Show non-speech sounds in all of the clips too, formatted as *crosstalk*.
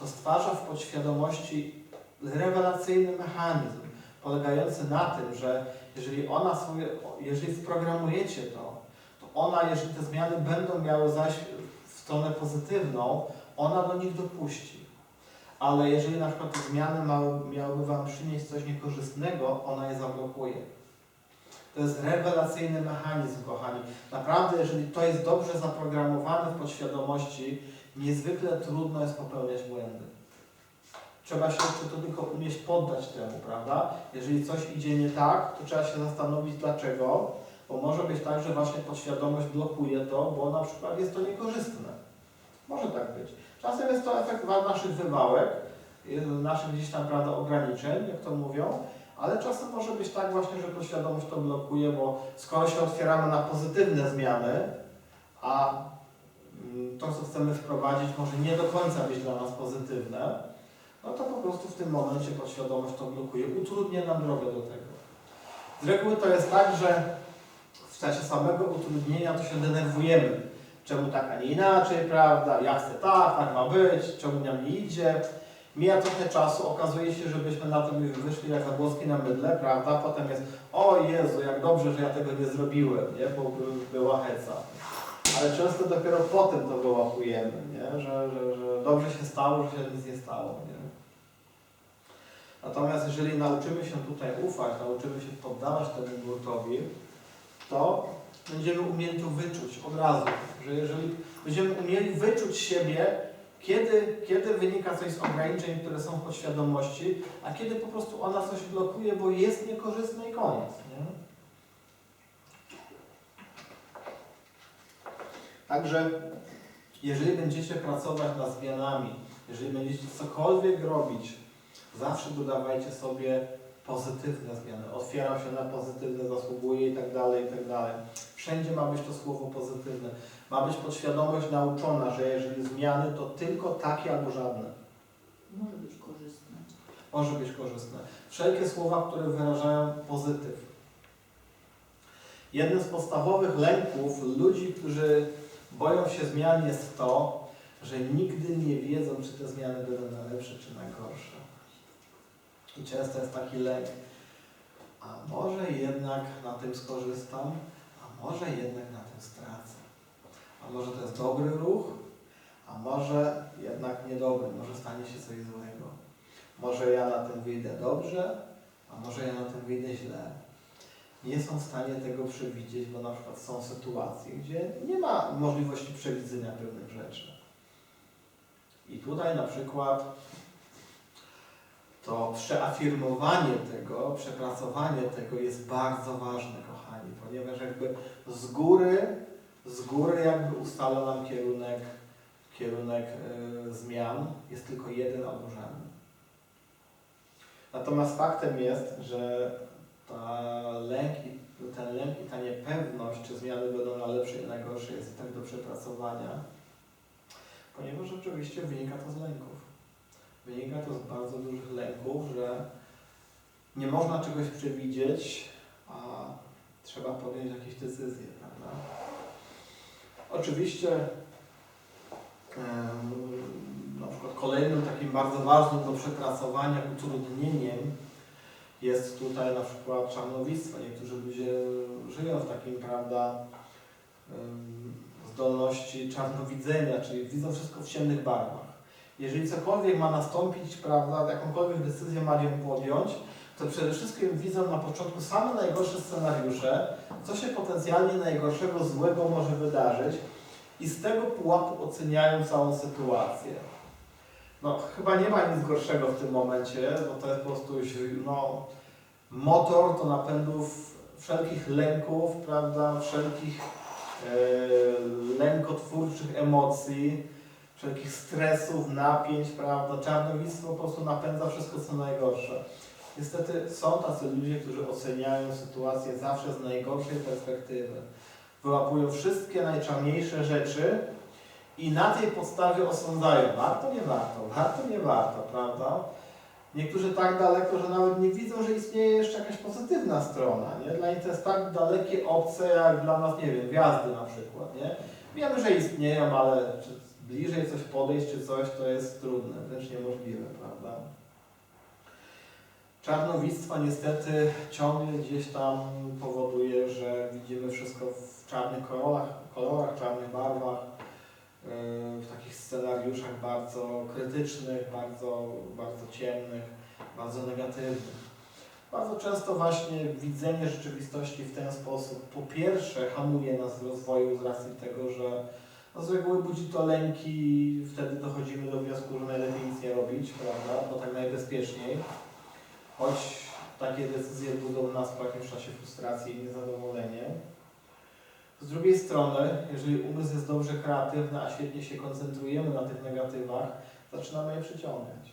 to stwarza w podświadomości rewelacyjny mechanizm polegający na tym, że jeżeli ona sobie, jeżeli wprogramujecie to, to ona, jeżeli te zmiany będą miały zaś w stronę pozytywną, ona do nich dopuści. Ale jeżeli na przykład te zmiany miałyby Wam przynieść coś niekorzystnego, ona je zablokuje. To jest rewelacyjny mechanizm, kochani. Naprawdę, jeżeli to jest dobrze zaprogramowane w podświadomości, niezwykle trudno jest popełniać błędy. Trzeba się jeszcze to tylko umieć poddać temu, prawda? Jeżeli coś idzie nie tak, to trzeba się zastanowić dlaczego, bo może być tak, że właśnie podświadomość blokuje to, bo na przykład jest to niekorzystne. Może tak być. Czasem jest to efekt naszych wywałek, y, naszych gdzieś tam, prawda, ograniczeń, jak to mówią, ale czasem może być tak właśnie, że podświadomość to blokuje, bo skoro się otwieramy na pozytywne zmiany, a to, co chcemy wprowadzić, może nie do końca być dla nas pozytywne, no to po prostu w tym momencie podświadomość to blokuje, utrudnia nam drogę do tego. Z reguły to jest tak, że w czasie samego utrudnienia to się denerwujemy. Czemu tak, a nie inaczej, prawda? Ja chcę tak, tak ma być, czemu nam nie idzie. Mija trochę czasu, okazuje się, że byśmy na tym już wyszli jak zabłoski na mydle, prawda? Potem jest, o Jezu, jak dobrze, że ja tego nie zrobiłem, nie? Bo by, była heca. Ale często dopiero potem to wyłapujemy, nie? Że, że, że dobrze się stało, że się nic nie stało. Nie? Natomiast jeżeli nauczymy się tutaj ufać, nauczymy się poddawać temu nurtowi, to będziemy umieli to wyczuć od razu. Że jeżeli będziemy umieli wyczuć siebie, kiedy, kiedy wynika coś z ograniczeń, które są w podświadomości, a kiedy po prostu ona coś blokuje, bo jest niekorzystne i koniec. Nie? Także jeżeli będziecie pracować nad zmianami, jeżeli będziecie cokolwiek robić, zawsze dodawajcie sobie pozytywne zmiany. Otwieram się na pozytywne, zasługuję i tak dalej, i tak dalej. Wszędzie ma być to słowo pozytywne. Ma być podświadomość nauczona, że jeżeli zmiany, to tylko takie albo żadne. Może być korzystne. Może być korzystne. Wszelkie słowa, które wyrażają pozytyw. Jednym z podstawowych lęków ludzi, którzy boją się zmian jest to, że nigdy nie wiedzą, czy te zmiany będą na lepsze, czy na gorsze. I często jest taki lęk, a może jednak na tym skorzystam, a może jednak na tym stracę. A może to jest dobry ruch, a może jednak niedobry, może stanie się coś złego. Może ja na tym wyjdę dobrze, a może ja na tym wyjdę źle. Nie są w stanie tego przewidzieć, bo na przykład są sytuacje, gdzie nie ma możliwości przewidzenia pewnych rzeczy. I tutaj na przykład to przeafirmowanie tego, przepracowanie tego jest bardzo ważne, kochani, ponieważ jakby z góry, z góry jakby ustala nam kierunek, kierunek e, zmian, jest tylko jeden albo. Natomiast faktem jest, że ta lęk ten lęk i ta niepewność, czy zmiany będą na lepsze i na gorsze, jest tak do przepracowania, ponieważ oczywiście wynika to z lęków. Wynika to z bardzo dużych lęków, że nie można czegoś przewidzieć, a trzeba podjąć jakieś decyzje, prawda? Oczywiście na przykład kolejnym takim bardzo ważnym do przepracowania utrudnieniem jest tutaj na przykład czarnowictwo. Niektórzy ludzie żyją w takim, prawda, zdolności czarnowidzenia, czyli widzą wszystko w ciemnych barwach. Jeżeli cokolwiek ma nastąpić, prawda, jakąkolwiek decyzję ma ją podjąć, to przede wszystkim widzą na początku same najgorsze scenariusze, co się potencjalnie najgorszego, złego może wydarzyć i z tego pułapu oceniają całą sytuację. No, chyba nie ma nic gorszego w tym momencie, bo to jest po prostu no, motor do napędów wszelkich lęków, prawda, wszelkich e, lękotwórczych emocji, wszelkich stresów, napięć, prawda, czarnowictwo po prostu napędza wszystko co najgorsze. Niestety są tacy ludzie, którzy oceniają sytuację zawsze z najgorszej perspektywy. Wyłapują wszystkie najczarniejsze rzeczy i na tej podstawie osądzają, warto, nie warto, warto, nie warto, prawda? Niektórzy tak daleko, że nawet nie widzą, że istnieje jeszcze jakaś pozytywna strona, nie? Dla nich to jest tak dalekie, obce, jak dla nas, nie wiem, gwiazdy na przykład, nie? Wiemy, że istnieją, ale czy bliżej coś podejść czy coś, to jest trudne, wręcz niemożliwe, prawda? Czarnowictwo niestety ciągle gdzieś tam powoduje, że widzimy wszystko w czarnych kolorach, kolorach czarnych barwach, w takich scenariuszach bardzo krytycznych, bardzo, bardzo ciemnych, bardzo negatywnych. Bardzo często właśnie widzenie rzeczywistości w ten sposób po pierwsze hamuje nas w rozwoju z racji tego, że no z reguły budzi to lęki i wtedy dochodzimy do wniosku, że najlepiej nic nie robić, prawda, bo tak najbezpieczniej. Choć takie decyzje budzą w nas po jakimś czasie frustrację i niezadowolenie. Z drugiej strony, jeżeli umysł jest dobrze kreatywny, a świetnie się koncentrujemy na tych negatywach, zaczynamy je przyciągać.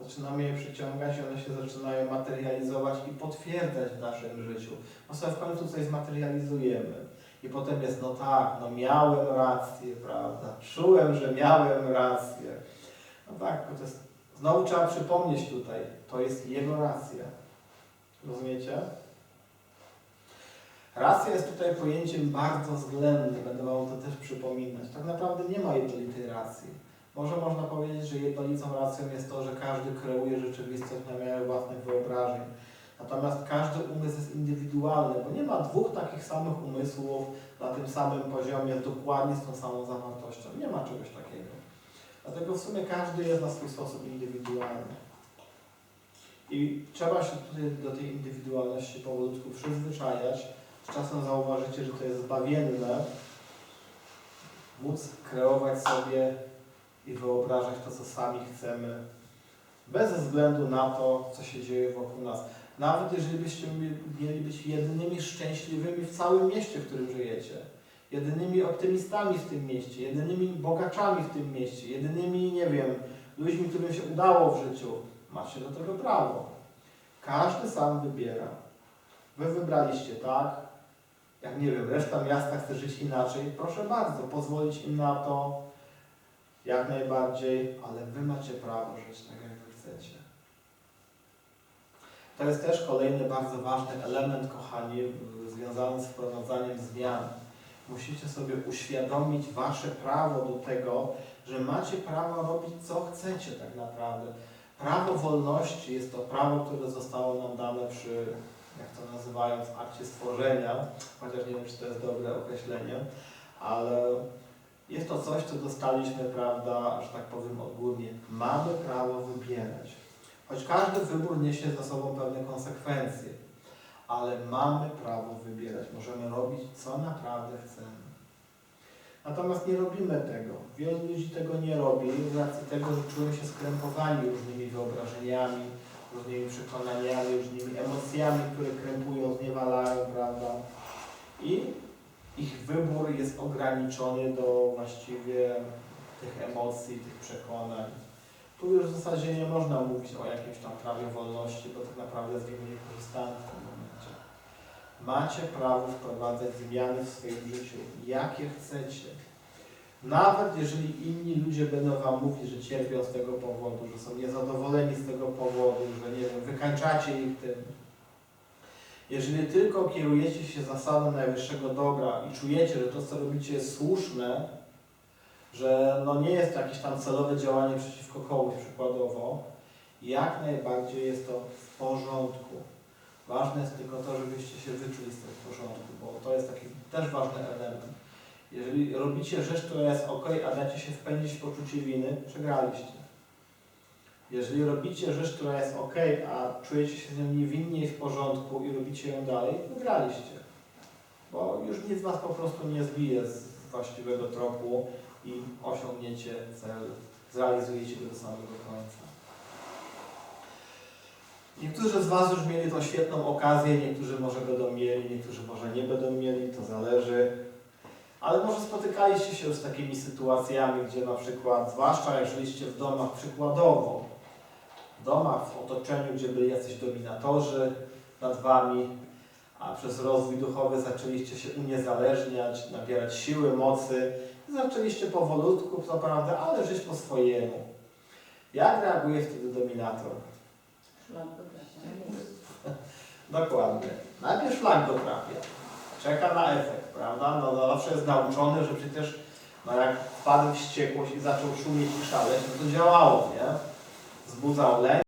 Zaczynamy je przyciągać i one się zaczynają materializować i potwierdzać w naszym życiu. No sobie w końcu coś zmaterializujemy. I potem jest, no tak, no miałem rację, prawda? Czułem, że miałem rację. No tak, to jest, znowu trzeba przypomnieć tutaj, to jest jego racja. Rozumiecie? Racja jest tutaj pojęciem bardzo względnym, będę Wam to też przypominać. Tak naprawdę nie ma jednolitej racji. Może można powiedzieć, że jednolitą racją jest to, że każdy kreuje rzeczywistość na miarę własnych wyobrażeń. Natomiast każdy umysł jest indywidualny, bo nie ma dwóch takich samych umysłów na tym samym poziomie, dokładnie z tą samą zawartością. Nie ma czegoś takiego. Dlatego w sumie każdy jest na swój sposób indywidualny. I trzeba się tutaj do tej indywidualności powolutku przyzwyczajać. Z czasem zauważycie, że to jest zbawienne móc kreować sobie i wyobrażać to, co sami chcemy, bez względu na to, co się dzieje wokół nas. Nawet jeżeli byście mieli być jedynymi szczęśliwymi w całym mieście, w którym żyjecie, jedynymi optymistami w tym mieście, jedynymi bogaczami w tym mieście, jedynymi, nie wiem, ludźmi, którym się udało w życiu, macie do tego prawo. Każdy sam wybiera. Wy wybraliście tak, jak nie wiem, reszta miasta chce żyć inaczej, proszę bardzo, pozwolić im na to, jak najbardziej, ale wy macie prawo żyć tak, jak wy chcecie. To jest też kolejny bardzo ważny element, kochani, związany z wprowadzaniem zmian. Musicie sobie uświadomić wasze prawo do tego, że macie prawo robić co chcecie tak naprawdę. Prawo wolności jest to prawo, które zostało nam dane przy, jak to nazywają, w akcie stworzenia, chociaż nie wiem, czy to jest dobre określenie, ale jest to coś, co dostaliśmy, prawda, że tak powiem odgórnie. Mamy prawo wybierać. Choć każdy wybór niesie za sobą pewne konsekwencje, ale mamy prawo wybierać. Możemy robić, co naprawdę chcemy. Natomiast nie robimy tego. Wielu ludzi tego nie robi z racji tego, że czują się skrępowani różnymi wyobrażeniami, różnymi przekonaniami, różnymi emocjami, które krępują, zniewalają, prawda? I ich wybór jest ograniczony do właściwie tych emocji, tych przekonań. Tu już w zasadzie nie można mówić o jakimś tam prawie wolności, bo tak naprawdę z niego nie korzystamy w tym momencie. Macie prawo wprowadzać zmiany w swoim życiu, jakie chcecie. Nawet jeżeli inni ludzie będą Wam mówić, że cierpią z tego powodu, że są niezadowoleni z tego powodu, że nie wiem, wykańczacie ich tym. Jeżeli tylko kierujecie się zasadą najwyższego dobra i czujecie, że to, co robicie jest słuszne, że no nie jest to jakieś tam celowe działanie przeciwko komuś przykładowo, jak najbardziej jest to w porządku. Ważne jest tylko to, żebyście się wyczuli z tym w porządku, bo to jest taki też ważny element. Jeżeli robicie rzecz, która jest ok, a dacie się wpędzić w poczucie winy, przegraliście. Jeżeli robicie rzecz, która jest ok, a czujecie się z nią niewinnie i w porządku i robicie ją dalej, wygraliście. Bo już nic was po prostu nie zbije z właściwego tropu i osiągniecie cel, zrealizujecie go do samego końca. Niektórzy z Was już mieli tą świetną okazję, niektórzy może będą mieli, niektórzy może nie będą mieli, to zależy. Ale może spotykaliście się już z takimi sytuacjami, gdzie na przykład, zwłaszcza jak żyliście w domach przykładowo, w domach, w otoczeniu, gdzie byli jacyś dominatorzy nad Wami, a przez rozwój duchowy zaczęliście się uniezależniać, nabierać siły, mocy zaczęliście powolutku, co prawda, ale żyć po swojemu. Jak reaguje wtedy dominator? Szlak do. *laughs* Dokładnie. Najpierw szlak go trafia. Czeka na efekt, prawda? No zawsze jest nauczony, że przecież No jak wpadł w wściekłość i zaczął szumieć i szaleć, no to działało, nie? Wzbudzał lęk.